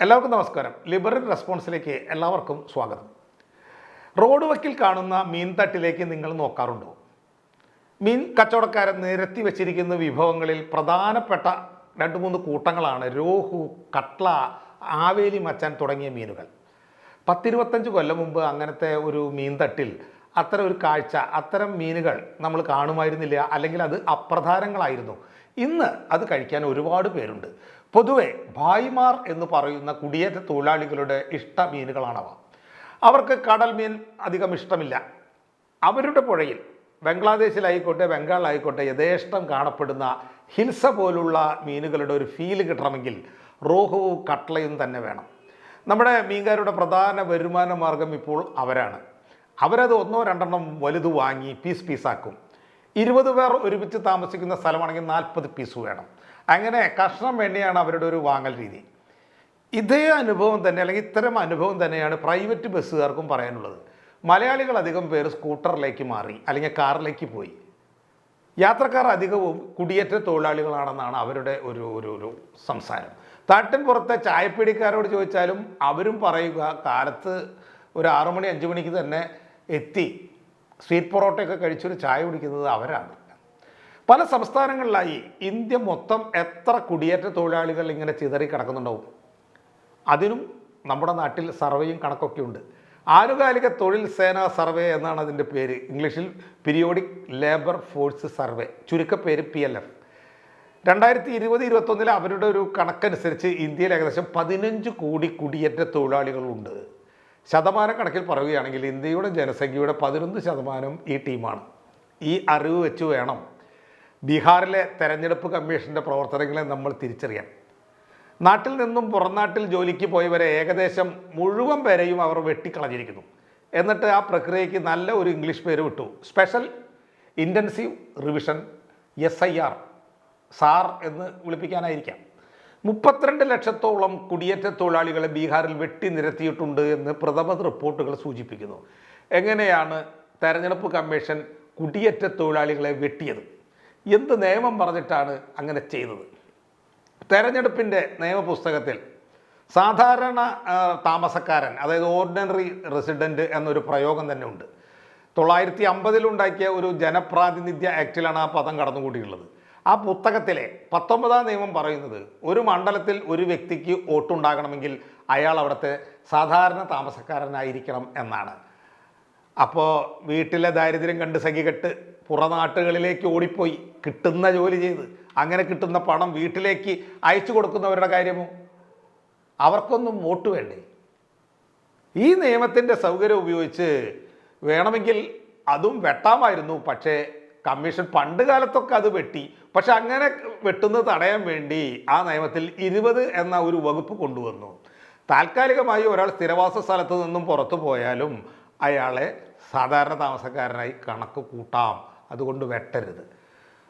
എല്ലാവർക്കും നമസ്കാരം. ലിബറൽ റെസ്പോൺസിലേക്ക് എല്ലാവർക്കും സ്വാഗതം. റോഡ് വക്കിൽ കാണുന്ന മീൻ തട്ടിലേക്ക് നിങ്ങൾ നോക്കാറുണ്ടോ? മീൻ കച്ചവടക്കാരൻ നിരത്തി വെച്ചിരിക്കുന്ന വിഭവങ്ങളിൽ പ്രധാനപ്പെട്ട രണ്ട് മൂന്ന് കൂട്ടങ്ങളാണ് രോഹു കട്ട്ല ആവേലി മച്ചാൻ തുടങ്ങിയ മീനുകൾ. പത്തിരുപത്തഞ്ച് കൊല്ലം മുമ്പ് അങ്ങനത്തെ ഒരു മീൻ തട്ടിൽ അത്തരം ഒരു കാഴ്ച അത്തരം മീനുകൾ നമ്മൾ കാണുമായിരുന്നില്ല അല്ലെങ്കിൽ അത് അപ്രധാനങ്ങളായിരുന്നു. ഇന്ന് അത് കഴിക്കാൻ ഒരുപാട് പേരുണ്ട്. പൊതുവെ ഭായിമാർ എന്ന് പറയുന്ന കുടിയേറ്റ തൊഴിലാളികളുടെ ഇഷ്ട മീനുകളാണവ. അവർക്ക് കടൽ മീൻ അധികം ഇഷ്ടമില്ല. അവരുടെ പുഴയിൽ ബംഗ്ലാദേശിലായിക്കോട്ടെ ബംഗാളിലായിക്കോട്ടെ യഥേഷ്ടം കാണപ്പെടുന്ന ഹിൽസ പോലുള്ള മീനുകളുടെ ഒരു ഫീൽ കിട്ടണമെങ്കിൽ റോഹുവും കട്ലയും തന്നെ വേണം. നമ്മുടെ മീൻകാരുടെ പ്രധാന വരുമാന മാർഗം ഇപ്പോൾ അവരാണ്. അവരത് ഒന്നോ രണ്ടെണ്ണം വലുത് വാങ്ങി പീസ് പീസാക്കും ഇരുപത് പേർ ഒരുമിച്ച് താമസിക്കുന്ന സ്ഥലമാണെങ്കിൽ നാൽപ്പത് പീസ് വേണം. അങ്ങനെ കഷ്ണം വേണ്ടിയാണ് അവരുടെ ഒരു വാങ്ങൽ രീതി. ഇതേ അനുഭവം തന്നെ അല്ലെങ്കിൽ ഇത്തരം അനുഭവം തന്നെയാണ് പ്രൈവറ്റ് ബസ്സുകാർക്കും പറയാനുള്ളത്. മലയാളികൾ അധികം പേര് സ്കൂട്ടറിലേക്ക് മാറി അല്ലെങ്കിൽ കാറിലേക്ക് പോയി. യാത്രക്കാർ അധികവും കുടിയേറ്റ തൊഴിലാളികളാണെന്നാണ് അവരുടെ ഒരു ഒരു ഒരു സംസാരം. താട്ടിൻ പുറത്തെ ചായപ്പീടിക്കാരോട് ചോദിച്ചാലും അവരും പറയുക കാലത്ത് ഒരു ആറു മണി അഞ്ച് മണിക്ക് തന്നെ എത്തി. സ്വീറ്റ് പൊറോട്ടയൊക്കെ കഴിച്ചൊരു ചായ കുടിക്കുന്നത് അവരാണ്. പല സംസ്ഥാനങ്ങളിലായി ഇന്ത്യ മൊത്തം എത്ര കുടിയേറ്റ തൊഴിലാളികൾ ഇങ്ങനെ ചിതറി കിടക്കുന്നുണ്ടാവും? അതിനും നമ്മുടെ നാട്ടിൽ സർവേയും കണക്കൊക്കെ ഉണ്ട്. ആനുകാലിക തൊഴിൽ സേനാ സർവേ എന്നാണ് അതിന്റെ പേര്. ഇംഗ്ലീഷിൽ പീരിയോഡിക് ലേബർ ഫോഴ്സ് സർവേ. ചുരുക്കപ്പേര് പി എൽ എഫ്. രണ്ടായിരത്തി ഇരുപത് ഇരുപത്തൊന്നിൽ അവരുടെ ഒരു കണക്കനുസരിച്ച് ഇന്ത്യയിൽ ഏകദേശം പതിനഞ്ച് കോടി കുടിയേറ്റ തൊഴിലാളികളുണ്ട്. ശതമാന കണക്കിൽ പറയുകയാണെങ്കിൽ ഇന്ത്യയുടെ ജനസംഖ്യയുടെ പതിനൊന്ന് ശതമാനം ഈ ടീമാണ്. ഈ അറിവ് വെച്ച് വേണം ബീഹാറിലെ തെരഞ്ഞെടുപ്പ് കമ്മീഷന്റെ പ്രവർത്തനങ്ങളെ നമ്മൾ തിരിച്ചറിയാൻ. നാട്ടിൽ നിന്നും പുറംനാട്ടിൽ ജോലിക്ക് പോയവരെ ഏകദേശം മുഴുവൻ പേരെയും അവർ വെട്ടിക്കളഞ്ഞിരിക്കുന്നു. എന്നിട്ട് ആ പ്രക്രിയയ്ക്ക് നല്ല ഒരു ഇംഗ്ലീഷ് പേര് വിട്ടു. Special intensive revision S I R sir എന്ന് വിളിപ്പിക്കാനായിരിക്കാം. മുപ്പത്തിരണ്ട് ലക്ഷത്തോളം കുടിയേറ്റ തൊഴിലാളികളെ ബീഹാറിൽ വെട്ടി നിരത്തിയിട്ടുണ്ട് എന്ന് പ്രഥമ റിപ്പോർട്ടുകൾ സൂചിപ്പിക്കുന്നു. എങ്ങനെയാണ് തെരഞ്ഞെടുപ്പ് കമ്മീഷൻ കുടിയേറ്റ തൊഴിലാളികളെ വെട്ടിയത്? എന്ത് നിയമം പറഞ്ഞിട്ടാണ് അങ്ങനെ ചെയ്തത്? തെരഞ്ഞെടുപ്പിന്റെ നിയമപുസ്തകത്തിൽ സാധാരണ താമസക്കാരൻ അതായത് ഓർഡിനറി റെസിഡന്റ് എന്നൊരു പ്രയോഗം തന്നെ ഉണ്ട്. തൊള്ളായിരത്തി അമ്പതിലുണ്ടാക്കിയ ഒരു ജനപ്രാതിനിധ്യ ആക്റ്റിലാണ് ആ പദം കടന്നുകൂടിയുള്ളത്. ആ പുസ്തകത്തിലെ പത്തൊമ്പതാം നിയമം പറയുന്നത് ഒരു മണ്ഡലത്തിൽ ഒരു വ്യക്തിക്ക് വോട്ടുണ്ടാകണമെങ്കിൽ അയാൾ അവിടുത്തെ സാധാരണ താമസക്കാരനായിരിക്കണം എന്നാണ്. അപ്പോൾ വീട്ടിലെ ദാരിദ്ര്യം കണ്ട് സഖികെട്ട് പുറനാട്ടുകളിലേക്ക് ഓടിപ്പോയി കിട്ടുന്ന ജോലി ചെയ്ത് അങ്ങനെ കിട്ടുന്ന പണം വീട്ടിലേക്ക് അയച്ചു കൊടുക്കുന്നവരുടെ കാര്യമോ? അവർക്കൊന്നും വോട്ട് വേണ്ടേ? ഈ നിയമത്തിന്റെ സൗകര്യം ഉപയോഗിച്ച് വേണമെങ്കിൽ അതും വെട്ടാമായിരുന്നു. പക്ഷേ കമ്മീഷൻ പണ്ട് കാലത്തൊക്കെ അത് വെട്ടി. പക്ഷെ അങ്ങനെ വെട്ടുന്നത് തടയാൻ വേണ്ടി ആ നിയമത്തിൽ ഇരുപത് എന്ന ഒരു വകുപ്പ് കൊണ്ടുവന്നു. താൽക്കാലികമായി ഒരാൾ സ്ഥിരവാസ സ്ഥലത്ത് നിന്നും പുറത്തു പോയാലും അയാളെ സാധാരണ താമസക്കാരനായി കണക്ക് കൂട്ടാം. അതുകൊണ്ട് വെട്ടരുത്.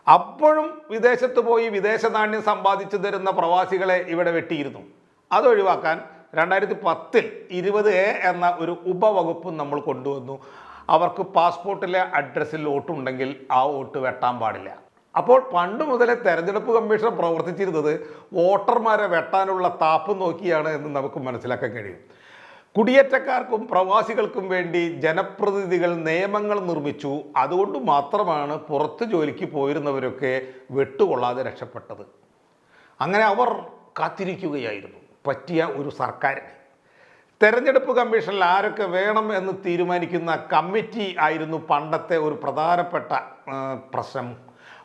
അപ്പോഴും വിദേശത്ത് പോയി വിദേശ നാണ്യം സമ്പാദിച്ചു തരുന്ന പ്രവാസികളെ ഇവിടെ വെട്ടിയിരുന്നു. അതൊഴിവാക്കാൻ രണ്ടായിരത്തി പത്തിൽ ഇരുപത് എ എന്ന ഒരു ഉപവകുപ്പ് നമ്മൾ കൊണ്ടുവന്നു. അവർക്ക് പാസ്പോർട്ടിലെ അഡ്രസ്സിൽ വോട്ടുണ്ടെങ്കിൽ ആ വോട്ട് വെട്ടാൻ പാടില്ല. അപ്പോൾ പണ്ട് മുതലേ തെരഞ്ഞെടുപ്പ് കമ്മീഷൻ പ്രവർത്തിച്ചിരുന്നത് വോട്ടർമാരെ വെട്ടാനുള്ള താപ്പ് നോക്കിയാണ് എന്ന് നമുക്ക് മനസ്സിലാക്കാൻ കഴിയും. കുടിയേറ്റക്കാർക്കും പ്രവാസികൾക്കും വേണ്ടി ജനപ്രതിനിധികൾ നിയമങ്ങൾ നിർമ്മിച്ചു. അതുകൊണ്ട് മാത്രമാണ് പുറത്ത് ജോലിക്ക് പോയിരുന്നവരൊക്കെ വെട്ടുകൊള്ളാതെ രക്ഷപ്പെട്ടത്. അങ്ങനെ അവർ കാത്തിരിക്കുകയായിരുന്നു. പറ്റിയ ഒരു സർക്കാരിനെ. തെരഞ്ഞെടുപ്പ് കമ്മീഷനിൽ ആരൊക്കെ വേണം എന്ന് തീരുമാനിക്കുന്ന കമ്മിറ്റി ആയിരുന്നു പണ്ടത്തെ ഒരു പ്രധാനപ്പെട്ട പ്രശ്നം.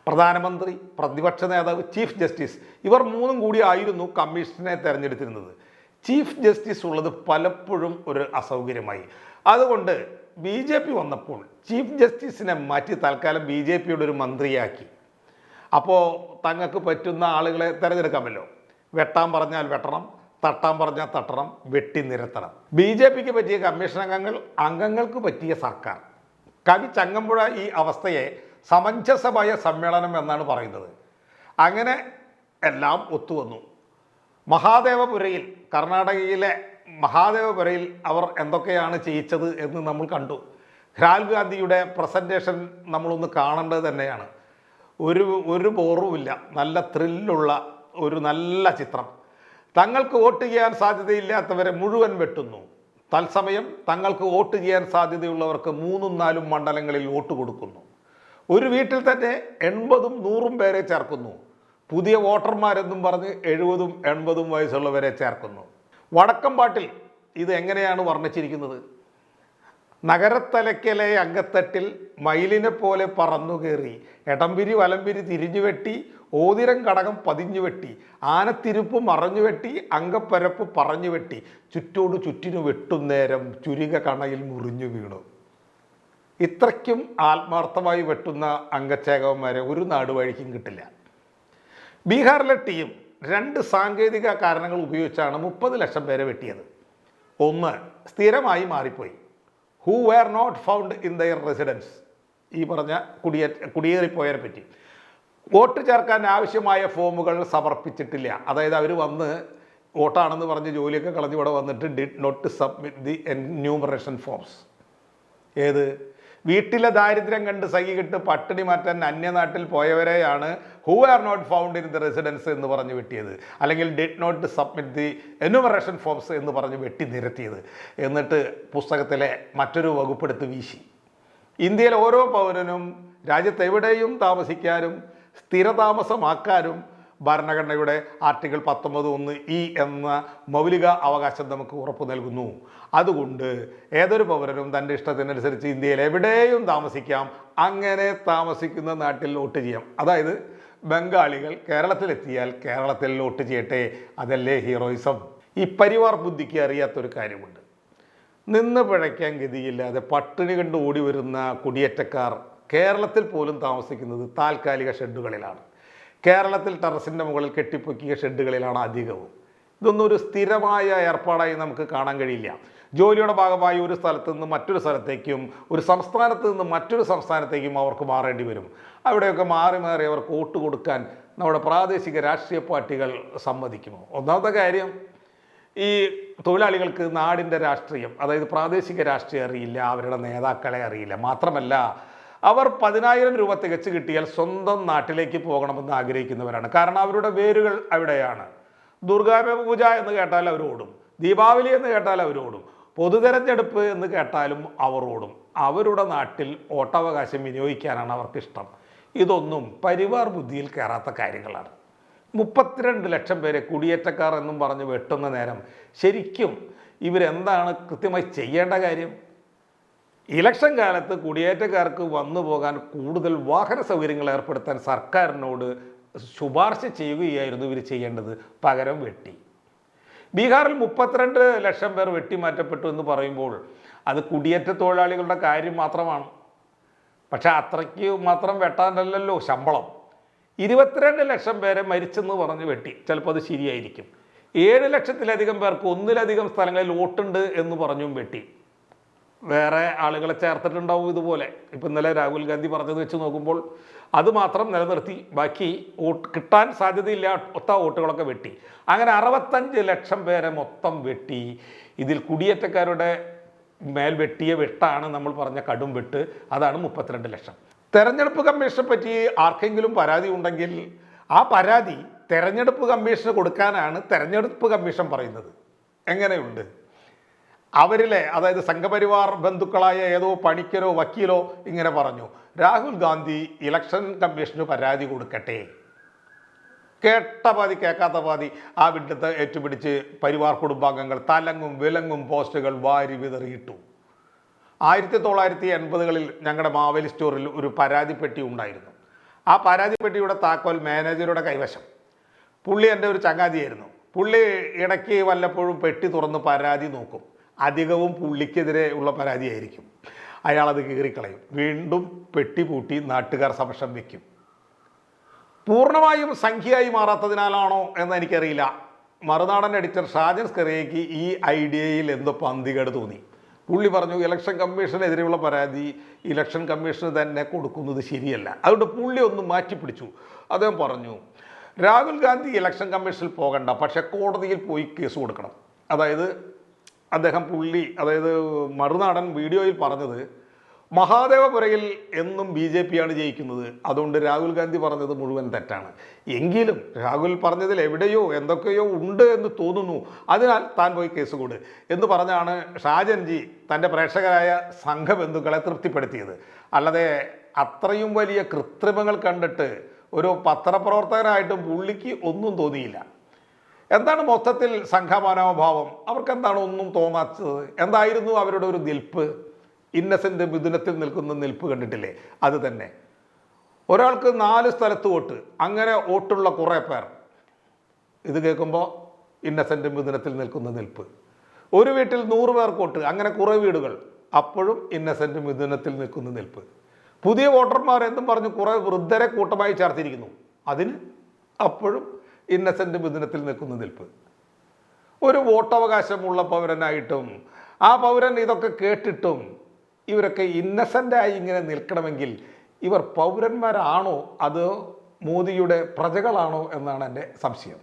പ്രധാനമന്ത്രി പ്രതിപക്ഷ നേതാവ് ചീഫ് ജസ്റ്റിസ് ഇവർ മൂന്നും കൂടി ആയിരുന്നു കമ്മീഷനെ തിരഞ്ഞെടുത്തിരുന്നത്. ചീഫ് ജസ്റ്റിസ് ഉള്ളത് പലപ്പോഴും ഒരു അസൗകര്യമായി. അതുകൊണ്ട് ബി ജെ പി വന്നപ്പോൾ ചീഫ് ജസ്റ്റിസിനെ മാറ്റി തൽക്കാലം ബി ജെ പിയുടെ ഒരു മന്ത്രിയാക്കി. അപ്പോൾ തങ്ങൾക്ക് പറ്റുന്ന ആളുകളെ തിരഞ്ഞെടുക്കാമല്ലോ. വെട്ടാൻ പറഞ്ഞാൽ വെട്ടണം തട്ടാൻ പറഞ്ഞ തട്ടണം വെട്ടി നിരത്തണം. ബി ജെ പിക്ക് പറ്റിയ കമ്മീഷൻ അംഗങ്ങൾ അംഗങ്ങൾക്ക് പറ്റിയ സർക്കാർ. കവി ചങ്ങമ്പുഴ ഈ അവസ്ഥയെ സമഞ്ജസമായ സമ്മേളനം എന്നാണ് പറയുന്നത്. അങ്ങനെ എല്ലാം ഒത്തുവന്നു. മഹാദേവപുരയിൽ കർണാടകയിലെ മഹാദേവപുരയിൽ അവർ എന്തൊക്കെയാണ് ചെയ്യിച്ചത് എന്ന് നമ്മൾ കണ്ടു. രാഹുൽ ഗാന്ധിയുടെ പ്രസന്റേഷൻ നമ്മളൊന്ന് കാണേണ്ടത് തന്നെയാണ്. ഒരു ഒരു ബോറുമില്ല. നല്ല ത്രില്ലുള്ള ഒരു നല്ല ചിത്രം. തങ്ങൾക്ക് വോട്ട് ചെയ്യാൻ സാധ്യതയില്ലാത്തവരെ മുഴുവൻ വെട്ടുന്നു. തത്സമയം തങ്ങൾക്ക് വോട്ട് ചെയ്യാൻ സാധ്യതയുള്ളവർക്ക് മൂന്നും നാലും മണ്ഡലങ്ങളിൽ വോട്ട് കൊടുക്കുന്നു. ഒരു വീട്ടിൽ തന്നെ എൺപതും നൂറും പേരെ ചേർക്കുന്നു. പുതിയ വോട്ടർമാരെന്നും പറഞ്ഞ് എഴുപതും എൺപതും വയസ്സുള്ളവരെ ചേർക്കുന്നു. വടക്കമ്പാട്ടിൽ ഇത് എങ്ങനെയാണ് വർണിച്ചിരിക്കുന്നത്? നഗരത്തലയ്ക്കലെ അങ്കത്തട്ടിൽ മയിലിനെ പോലെ പറന്നു കയറി എടംപിരി വലംപിരി തിരിഞ്ഞു വെട്ടി ഓതിരം കടകം പതിഞ്ഞു വെട്ടി ആനത്തിരുപ്പ് മറഞ്ഞു വെട്ടി അങ്കപ്പരപ്പ് പറഞ്ഞു വെട്ടി ചുറ്റോട് ചുറ്റിനു വെട്ടുന്നേരം ചുരിക കണയിൽ മുറിഞ്ഞു വീണു. ഇത്രയ്ക്കും ആത്മാർത്ഥമായി വെട്ടുന്ന അംഗച്ചേകവന്മാരെ ഒരു നാട് വഴിക്കും കിട്ടില്ല. ബീഹാറിലെ ടീം രണ്ട് സാങ്കേതിക കാരണങ്ങൾ ഉപയോഗിച്ചാണ് മുപ്പത് ലക്ഷം പേരെ വെട്ടിയത്. ഒന്ന് സ്ഥിരമായി മാറിപ്പോയി. Who were not found in their residence ഈ പറഞ്ഞ കുടിയേ കുടിയേറിപ്പോയതിനെ പറ്റി. വോട്ട് ചേർക്കാൻ ആവശ്യമായ ഫോമുകൾ സമർപ്പിച്ചിട്ടില്ല. അതായത് അവർ വന്ന് വോട്ടാണെന്ന് പറഞ്ഞ് ജോലിയൊക്കെ കളഞ്ഞ് ഇവിടെ വന്നിട്ട് did not submit the enumeration forms ഏത്? വീട്ടിലെ ദാരിദ്ര്യം കണ്ട് സഹികിട്ട് പട്ടിണി മാറ്റാൻ അന്യനാട്ടിൽ പോയവരെയാണ് who are not found in the residence എന്ന് പറഞ്ഞ് വെട്ടിയത്. അല്ലെങ്കിൽ did not submit the enumeration forms എന്ന് പറഞ്ഞ് വെട്ടി നിരത്തിയത്. എന്നിട്ട് പുസ്തകത്തിലെ മറ്റൊരു വകുപ്പെടുത്ത് വീശി. ഇന്ത്യയിലെ ഓരോ പൗരനും രാജ്യത്തെവിടെയും താമസിക്കാനും സ്ഥിരതാമസമാക്കാനും ഭരണഘടനയുടെ ആർട്ടിക്കിൾ പത്തൊമ്പത് ഒന്ന് ഇ എന്ന മൗലിക അവകാശം നമുക്ക് ഉറപ്പ് നൽകുന്നു. അതുകൊണ്ട് ഏതൊരു പൗരനും തന്റെ ഇഷ്ടത്തിനനുസരിച്ച് ഇന്ത്യയിൽ എവിടെയും താമസിക്കാം. അങ്ങനെ താമസിക്കുന്ന നാട്ടിൽ വോട്ട് ചെയ്യാം. അതായത് ബംഗാളികൾ കേരളത്തിലെത്തിയാൽ കേരളത്തിൽ വോട്ട് ചെയ്യട്ടെ. അതല്ലേ ഹീറോയിസം? ഈ പരിവാർ ബുദ്ധിക്ക് അറിയാത്തൊരു കാര്യമുണ്ട്. നിന്ന് പിഴയ്ക്കാൻ ഗതിയില്ലാതെ പട്ടിണി കണ്ട് ഓടി വരുന്ന കുടിയേറ്റക്കാർ കേരളത്തിൽ പോലും താമസിക്കുന്നത് താൽക്കാലിക ഷെഡുകളിലാണ്. കേരളത്തിൽ ടെറസിന്റെ മുകളിൽ കെട്ടിപ്പൊക്കിയ ഷെഡുകളിലാണ് അധികവും. ഇതൊന്നും ഒരു സ്ഥിരമായ ഏർപ്പാടായി നമുക്ക് കാണാൻ കഴിയില്ല. ജോലിയുടെ ഭാഗമായി ഒരു സ്ഥലത്ത് നിന്ന് മറ്റൊരു സ്ഥലത്തേക്കും ഒരു സംസ്ഥാനത്ത് നിന്ന് മറ്റൊരു സംസ്ഥാനത്തേക്കും അവർക്ക് മാറേണ്ടി വരും. അവിടെയൊക്കെ മാറി മാറി അവർക്ക് വോട്ട് കൊടുക്കാൻ നമ്മുടെ പ്രാദേശിക രാഷ്ട്രീയ പാർട്ടികൾ സമ്മതിക്കുമോ? ഒന്നാമത്തെ കാര്യം ഈ തൊഴിലാളികൾക്ക് നാടിന്റെ രാഷ്ട്രീയം അതായത് പ്രാദേശിക രാഷ്ട്രീയം അറിയില്ല അവരുടെ നേതാക്കളെ അറിയില്ല. മാത്രമല്ല അവർ പതിനായിരം രൂപ തികച്ചു കിട്ടിയാൽ സ്വന്തം നാട്ടിലേക്ക് പോകണമെന്ന് ആഗ്രഹിക്കുന്നവരാണ്. കാരണം അവരുടെ വേരുകൾ അവിടെയാണ്. ദുർഗാപൂജ എന്ന് കേട്ടാൽ അവർ ഓടും. ദീപാവലി എന്ന് കേട്ടാൽ അവർ ഓടും. പൊതുതെരഞ്ഞെടുപ്പ് എന്ന് കേട്ടാലും അവർ ഓടും. അവരുടെ നാട്ടിൽ ഓട്ടവകാശം വിനിയോഗിക്കാനാണ് അവർക്കിഷ്ടം. ഇതൊന്നും പരിവാർ ബുദ്ധിയിൽ കയറാത്ത കാര്യങ്ങളാണ്. മുപ്പത്തിരണ്ട് ലക്ഷം പേരെ കുടിയേറ്റക്കാർ എന്നും പറഞ്ഞ് വെട്ടുന്ന നേരം ശരിക്കും ഇവരെന്താണ് കൃത്യമായി ചെയ്യേണ്ട കാര്യം? ഇലക്ഷൻ കാലത്ത് കുടിയേറ്റക്കാർക്ക് വന്നു പോകാൻ കൂടുതൽ വാഹന സൗകര്യങ്ങൾ ഏർപ്പെടുത്താൻ സർക്കാരിനോട് ശുപാർശ ചെയ്യുകയായിരുന്നു ഇവർ ചെയ്യേണ്ടത്. പകരം വെട്ടി. ബീഹാറിൽ മുപ്പത്തിരണ്ട് ലക്ഷം പേർ വെട്ടിമാറ്റപ്പെട്ടു എന്ന് പറയുമ്പോൾ അത് കുടിയേറ്റ തൊഴിലാളികളുടെ കാര്യം മാത്രമാണ്. പക്ഷെ അത്രയ്ക്ക് മാത്രം വെട്ടാനല്ലല്ലോ ശമ്പളം. ഇരുപത്തിരണ്ട് ലക്ഷം പേരെ മരിച്ചെന്ന് പറഞ്ഞ് വെട്ടി. ചിലപ്പോൾ അത് ശരിയായിരിക്കും. ഏഴ് ലക്ഷത്തിലധികം പേർക്ക് ഒന്നിലധികം സ്ഥലങ്ങളിൽ വോട്ടുണ്ട് എന്ന് പറഞ്ഞും വെട്ടി. വേറെ ആളുകളെ ചേർത്തിട്ടുണ്ടാവും ഇതുപോലെ. ഇപ്പം ഇന്നലെ രാഹുൽ ഗാന്ധി പറഞ്ഞത് വെച്ച് നോക്കുമ്പോൾ അത് മാത്രം നിലനിർത്തി. ബാക്കി വോട്ട് കിട്ടാൻ സാധ്യതയില്ല. ഒത്ത വോട്ടുകളൊക്കെ വെട്ടി. അങ്ങനെ അറുപത്തഞ്ച് ലക്ഷം പേരെ മൊത്തം വെട്ടി. ഇതിൽ കുടിയേറ്റക്കാരുടെ മേൽ വെട്ടിയ വെട്ടാണ് നമ്മൾ പറഞ്ഞ കടും വെട്ട്. അതാണ് മുപ്പത്തിരണ്ട് ലക്ഷം. തെരഞ്ഞെടുപ്പ് കമ്മീഷനെ പറ്റി ആർക്കെങ്കിലും പരാതി ഉണ്ടെങ്കിൽ ആ പരാതി തെരഞ്ഞെടുപ്പ് കമ്മീഷന് കൊടുക്കാനാണ് തെരഞ്ഞെടുപ്പ് കമ്മീഷൻ പറയുന്നത്. എങ്ങനെയുണ്ട്? അവരിലെ അതായത് സംഘപരിവാർ ബന്ധുക്കളായ ഏതോ പണിക്കരോ വക്കീലോ ഇങ്ങനെ പറഞ്ഞു രാഹുൽ ഗാന്ധി ഇലക്ഷൻ കമ്മീഷന് പരാതി കൊടുക്കട്ടെ. കേട്ട പാതി കേൾക്കാത്ത പാതി ആ വിഡ്ഢത്തെ ഏറ്റുപിടിച്ച് പരിവാർ കുടുംബാംഗങ്ങൾ തലങ്ങും വിലങ്ങും പോസ്റ്റുകൾ വാരി വിതറിയിട്ടു. ആയിരത്തി തൊള്ളായിരത്തി എൺപതുകളിൽ ഞങ്ങളുടെ മാവേലി സ്റ്റോറിൽ ഒരു പരാതിപ്പെട്ടി ഉണ്ടായിരുന്നു. ആ പരാതിപ്പെട്ടിയുടെ താക്കോൽ മാനേജറുടെ കൈവശം. പുള്ളി എന്റെ ഒരു ചങ്ങാതിയായിരുന്നു. പുള്ളി ഇടയ്ക്ക് വല്ലപ്പോഴും പെട്ടി തുറന്ന് പരാതി നോക്കും. അധികവും പുള്ളിക്കെതിരെ ഉള്ള പരാതിയായിരിക്കും. അയാളത് കീറിക്കളയും. വീണ്ടും പെട്ടി പൂട്ടി നാട്ടുകാർ സമക്ഷം വയ്ക്കും പൂർണമായും സംഖ്യയായി മാറാത്തതിനാലാണോ എന്ന് എനിക്കറിയില്ല മറുനാടൻ എഡിറ്റർ ഷാജൻ സ്കറിയയ്ക്ക് ഈ ഐഡിയയിൽ എന്തോ പന്തികേട് തോന്നി. പുള്ളി പറഞ്ഞു ഇലക്ഷൻ കമ്മീഷനെതിരെയുള്ള പരാതി ഇലക്ഷൻ കമ്മീഷന് തന്നെ കൊടുക്കുന്നത് ശരിയല്ല. അതുകൊണ്ട് പുള്ളി ഒന്ന് മാറ്റിപ്പിടിച്ചു. അദ്ദേഹം പറഞ്ഞു രാഹുൽ ഗാന്ധി ഇലക്ഷൻ കമ്മീഷനിൽ പോകണ്ട പക്ഷേ കോടതിയിൽ പോയി കേസ് കൊടുക്കണം. അതായത് അദ്ദേഹം പുള്ളി അതായത് മറുനാടൻ വീഡിയോയിൽ പറഞ്ഞത് മഹാദേവപുരയിൽ എന്നും ബി ജെ പിയാണ് ജയിക്കുന്നത്. അതുകൊണ്ട് രാഹുൽ ഗാന്ധി പറഞ്ഞത് മുഴുവൻ തെറ്റാണ്. എങ്കിലും രാഹുൽ പറഞ്ഞതിൽ എവിടെയോ എന്തൊക്കെയോ ഉണ്ട് എന്ന് തോന്നുന്നു. അതിനാൽ താൻ പോയി കേസ് കൂട് എന്ന് പറഞ്ഞാണ് ഷാജൻജി തന്റെ പ്രേക്ഷകരായ സംഘബന്ധുക്കളെ തൃപ്തിപ്പെടുത്തിയത്. അല്ലാതെ അത്രയും വലിയ കൃത്രിമങ്ങൾ കണ്ടിട്ട് ഒരു പത്രപ്രവർത്തകനായിട്ടും പുള്ളിക്ക് ഒന്നും തോന്നിയില്ല. എന്താണ് മൊത്തത്തിൽ സംഘമാനോഭാവം? അവർക്ക് എന്താണ് ഒന്നും തോന്നാത്തത്? എന്തായിരുന്നു അവരുടെ ഒരു നിൽപ്പ്? ഇന്നസെന്റ് മിഥുനത്തിൽ നിൽക്കുന്ന നിൽപ്പ് കണ്ടിട്ടില്ലേ? അത് തന്നെ. ഒരാൾക്ക് നാല് സ്ഥലത്ത് വോട്ട് അങ്ങനെ വോട്ടുള്ള കുറേ പേർ. ഇത് കേൾക്കുമ്പോൾ ഇന്നസെന്റ് മിഥുനത്തിൽ നിൽക്കുന്ന നിൽപ്പ്. ഒരു വീട്ടിൽ നൂറ് പേർക്ക് വോട്ട് അങ്ങനെ കുറേ വീടുകൾ. അപ്പോഴും ഇന്നസെന്റ് മിഥുനത്തിൽ നിൽക്കുന്ന നിൽപ്പ്. പുതിയ വോട്ടർമാർ എന്തും പറഞ്ഞു കുറേ വൃദ്ധരെ കൂട്ടമായി ചേർത്തിരിക്കുന്നു. അതിന് അപ്പോഴും ഇന്നസെന്റ് മിഥുനത്തിൽ നിൽക്കുന്ന നിൽപ്പ്. ഒരു വോട്ടവകാശമുള്ള പൗരനായിട്ടും ആ പൗരൻ ഇതൊക്കെ കേട്ടിട്ടും ഇവരൊക്കെ ഇന്നസെന്റായി ഇങ്ങനെ നിൽക്കണമെങ്കിൽ ഇവർ പൗരന്മാരാണോ? അതോ മോദിയുടെ പ്രജകളാണോ എന്നാണ് എന്റെ സംശയം.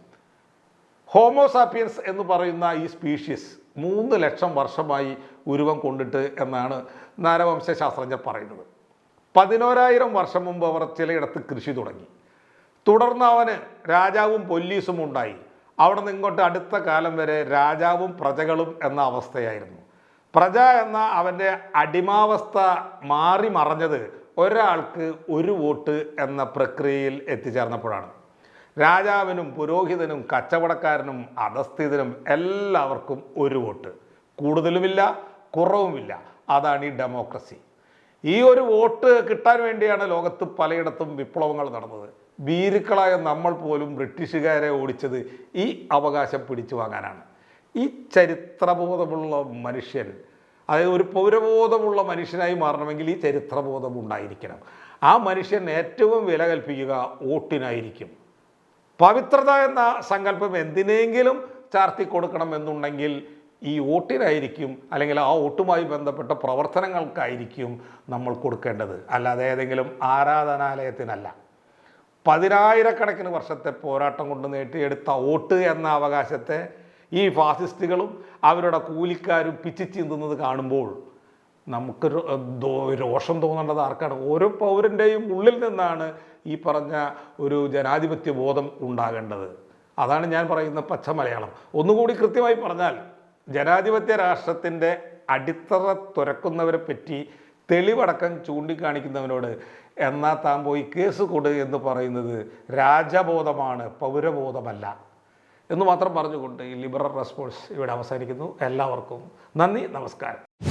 ഹോമോസാപ്പിയൻസ് എന്ന് പറയുന്ന ഈ സ്പീഷീസ് മൂന്ന് ലക്ഷം വർഷമായി ഉരുവം കൊണ്ടിട്ട് എന്നാണ് നരവംശ ശാസ്ത്രജ്ഞർ പറയുന്നത്. പതിനോരായിരം വർഷം മുമ്പ് അവർ ചിലയിടത്ത് കൃഷി തുടങ്ങി. തുടർന്ന് അവന് രാജാവും പോലീസും ഉണ്ടായി. അവിടെ നിന്ന് ഇങ്ങോട്ട് അടുത്ത കാലം വരെ രാജാവും പ്രജകളും എന്ന അവസ്ഥയായിരുന്നു. പ്രജ എന്ന അവന്റെ അടിമാവസ്ഥ മാറി മറഞ്ഞത് ഒരാൾക്ക് ഒരു വോട്ട് എന്ന പ്രക്രിയയിൽ എത്തിച്ചേർന്നപ്പോഴാണ്. രാജാവിനും പുരോഹിതനും കച്ചവടക്കാരനും അധസ്ഥിതനും എല്ലാവർക്കും ഒരു വോട്ട്. കൂടുതലുമില്ല കുറവുമില്ല. അതാണ് ഈ ഡെമോക്രസി. ഈ ഒരു വോട്ട് കിട്ടാൻ വേണ്ടിയാണ് ലോകത്ത് പലയിടത്തും വിപ്ലവങ്ങൾ നടന്നത്. ഭീരുക്കളായ നമ്മൾ പോലും ബ്രിട്ടീഷുകാരെ ഓടിച്ചത് ഈ അവകാശം പിടിച്ചു വാങ്ങാനാണ്. ഈ ചരിത്രബോധമുള്ള മനുഷ്യൻ അതായത് ഒരു പൗരബോധമുള്ള മനുഷ്യനായി മാറണമെങ്കിൽ ഈ ചരിത്രബോധം ഉണ്ടായിരിക്കണം. ആ മനുഷ്യൻ ഏറ്റവും വില കൽപ്പിക്കുക വോട്ടിനായിരിക്കും. പവിത്രത എന്ന സങ്കല്പം എന്തിനെങ്കിലും ചാർത്തി കൊടുക്കണം എന്നുണ്ടെങ്കിൽ ഈ വോട്ടിനായിരിക്കും അല്ലെങ്കിൽ ആ വോട്ടുമായി ബന്ധപ്പെട്ട പ്രവർത്തനങ്ങൾക്കായിരിക്കും നമ്മൾ കൊടുക്കേണ്ടത്. അല്ലാതെ ഏതെങ്കിലും ആരാധനാലയത്തിനല്ല. പതിനായിരക്കണക്കിന് വർഷത്തെ പോരാട്ടം കൊണ്ട് നേട്ടിയെടുത്ത വോട്ട് എന്ന അവകാശത്തെ ഈ ഫാസിസ്റ്റുകളും അവരുടെ കൂലിക്കാരും പിച്ചു ചീന്തുന്നത് കാണുമ്പോൾ നമുക്ക് രോഷം തോന്നേണ്ടത് ആർക്കാണ്? ഓരോ പൗരന്റെയും ഉള്ളിൽ നിന്നാണ് ഈ പറഞ്ഞ ഒരു ജനാധിപത്യ ബോധം ഉണ്ടാകേണ്ടത്. അതാണ് ഞാൻ പറയുന്ന പച്ച മലയാളം. ഒന്നുകൂടി കൃത്യമായി പറഞ്ഞാൽ ജനാധിപത്യ രാഷ്ട്രത്തിന്റെ അടിത്തറ തുരക്കുന്നവരെ പറ്റി തെളിവടക്കം ചൂണ്ടിക്കാണിക്കുന്നവനോട് എന്നാ താൻ പോയി കേസ് കൊടു എന്ന് പറയുന്നത് രാജബോധമാണ് പൗരബോധമല്ല. എന്ന് മാത്രം പറഞ്ഞുകൊണ്ട് ഈ ലിബറൽ റെസ്പോൺസ് ഇവിടെ അവസാനിക്കുന്നു. എല്ലാവർക്കും നന്ദി നമസ്കാരം.